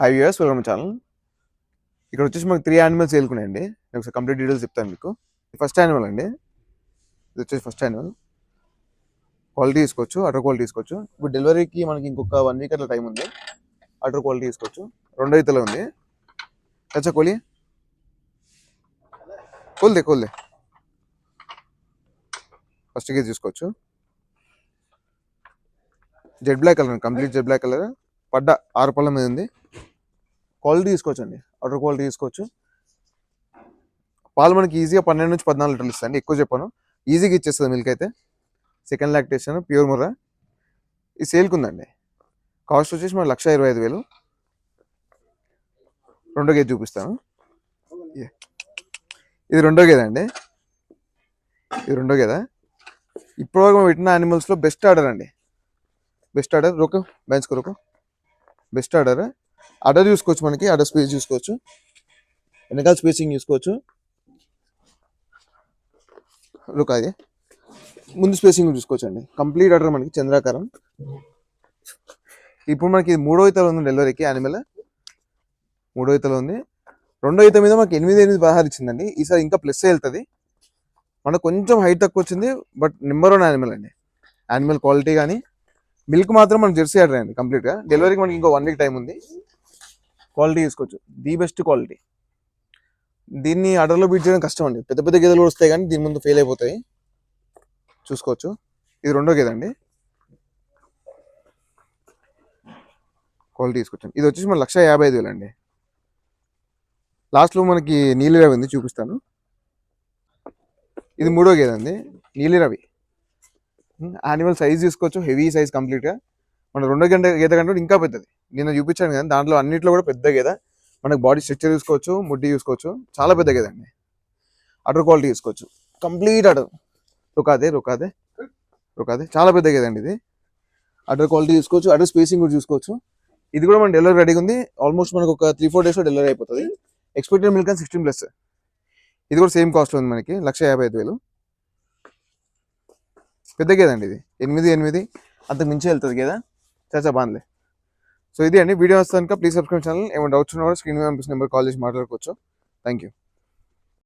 High years welcome channel ఇక్కడ వచ్చేసి మాకు త్రీ యానిమల్స్ సేల్కున్నాయండి నేను ఒకసారి కంప్లీట్ డీటెయిల్స్ చెప్తాను మీకు. ఫస్ట్ యానిమల్ అండి. ఇది వచ్చేసి ఫస్ట్ యానిమల్ క్వాలిటీ తీసుకోవచ్చు అటర్ క్వాలిటీ తీసుకోవచ్చు. ఇప్పుడు డెలివరీకి మనకి ఇంకొక వన్ వీక్ అట్లా టైం ఉంది. అటర్ క్వాలిటీ తీసుకోవచ్చు. రెండో ఇతలో ఉంది. కచ్చా కోలి. కోల్దే కోల్దే. ఫస్ట్ కేజీ తీసుకోవచ్చు. Jet black colour complete jet black colour పడ్డ ఆరు పళ్ళ మీద ఉంది. క్వాలిటీ తీసుకోవచ్చండి ఆర్డర్ క్వాలిటీ తీసుకోవచ్చు. పాలు మనకి ఈజీగా పన్నెండు నుంచి పద్నాలుగు లీటర్లు ఇస్తాయండి ఎక్కువ చెప్పాను. ఈజీగా ఇచ్చేస్తుంది మిల్క్ అయితే. Second lactation pure Murrah. ఈ సేల్కి ఉందండి. కాస్ట్ వచ్చేసి మన లక్ష ఇరవై ఐదు వేలు. రెండో గేజ్ చూపిస్తాను. ఇది రెండో గేద అండి. ఇది రెండో గేద. ఇప్పటివరకు మేము పెట్టిన యానిమల్స్లో బెస్ట్ ఆర్డర్ అండి. బెస్ట్ ఆర్డర్ రోకు బెంచ్ కొరకు. బెస్ట్ ఆర్డర్ ఆర్డర్ చూసుకోవచ్చు మనకి ఆర్డర్ స్పేస్ చూసుకోవచ్చు. వెనకాల స్పేసింగ్ చూసుకోవచ్చు. లుక్ అది. ముందు స్పేసింగ్ చూసుకోవచ్చు అండి కంప్లీట్ ఆర్డర్ మనకి చంద్రాకారం. ఇప్పుడు మనకి ఇది మూడో ఇతలో ఉంది డెలివరీకి యానిమల్ మూడో ఇతలో ఉంది. రెండో ఇత మీద మాకు ఎనిమిది ఎనిమిది పదహారు ఇచ్చిందండి. ఈసారి ఇంకా ప్లస్ వెళ్తుంది. మనకు కొంచెం హైట్ తక్కువ వచ్చింది బట్ నెంబర్ వన్ యానిమల్ అండి. యానిమల్ క్వాలిటీ కానీ మిల్క్ మాత్రం మనం జెర్సీ ఆర్డర్ అండి కంప్లీట్గా డెలివరీకి మనకి ఇంకో వన్ వీక్ టైం ఉంది. క్వాలిటీ తీసుకోవచ్చు. The best quality. దీన్ని ఆర్డర్లో బీట్ చేయడం కష్టం అండి. పెద్ద పెద్ద గేదెలు కూడా వస్తాయి కానీ దీని ముందు ఫెయిల్ అయిపోతాయి. చూసుకోవచ్చు. ఇది రెండో గేదె అండి. క్వాలిటీ తీసుకొచ్చాను. ఇది వచ్చేసి మన లక్ష యాభై ఐదు వేలు అండి. లాస్ట్లో మనకి నీలి రవి ఉంది చూపిస్తాను. ఇది మూడో గేదె అండి. నీలి రవి. యానిమల్ సైజ్ తీసుకోవచ్చు. హెవీ సైజ్ కంప్లీట్గా మన రెండో గంట గేదె కంటే ఇంకా పెద్దది. నేను చూపించాను కదా దాంట్లో అన్నింటిలో కూడా పెద్ద గేద. మనకి బాడీ స్ట్రక్చర్ చూసుకోవచ్చు ముడ్డి చూసుకోవచ్చు చాలా పెద్ద గేద అండి. అటర్ క్వాలిటీ తీసుకోవచ్చు కంప్లీట్ అటర్ రుకాదే రుకాదే రుకాదే. చాలా పెద్ద గేద అండి ఇది. అటర్ క్వాలిటీ తీసుకోవచ్చు అటర్ స్పేసింగ్ కూడా చూసుకోవచ్చు. ఇది కూడా మన డెలివరీ రెడీగా ఉంది. ఆల్మోస్ట్ మనకు ఒక త్రీ ఫోర్ డేస్లో డెలివరీ అయిపోతుంది. ఎక్స్పెక్టెడ్ మిల్క్ అని సిక్స్టీన్ ప్లస్ ఇది కూడా సేమ్ కాస్ట్ ఉంది మనకి లక్ష యాభై ఐదు వేలు. పెద్ద గేదండి ఇది. ఎనిమిది ఎనిమిది. అంతకు మించి వెళ్తుంది కదా చాచా బాన్లే సో ఇది అండి. వీడియో వస్తాను ప్లీజ్ సబ్స్క్రైబ్ ఛానల్ ఏమైనా డౌట్స్ ఉన్నా కూడా స్క్రీన్ మీద పంపిస్తున్న నెంబర్ కాల్ చేసి మాట్లాడుకోవచ్చు. Thank you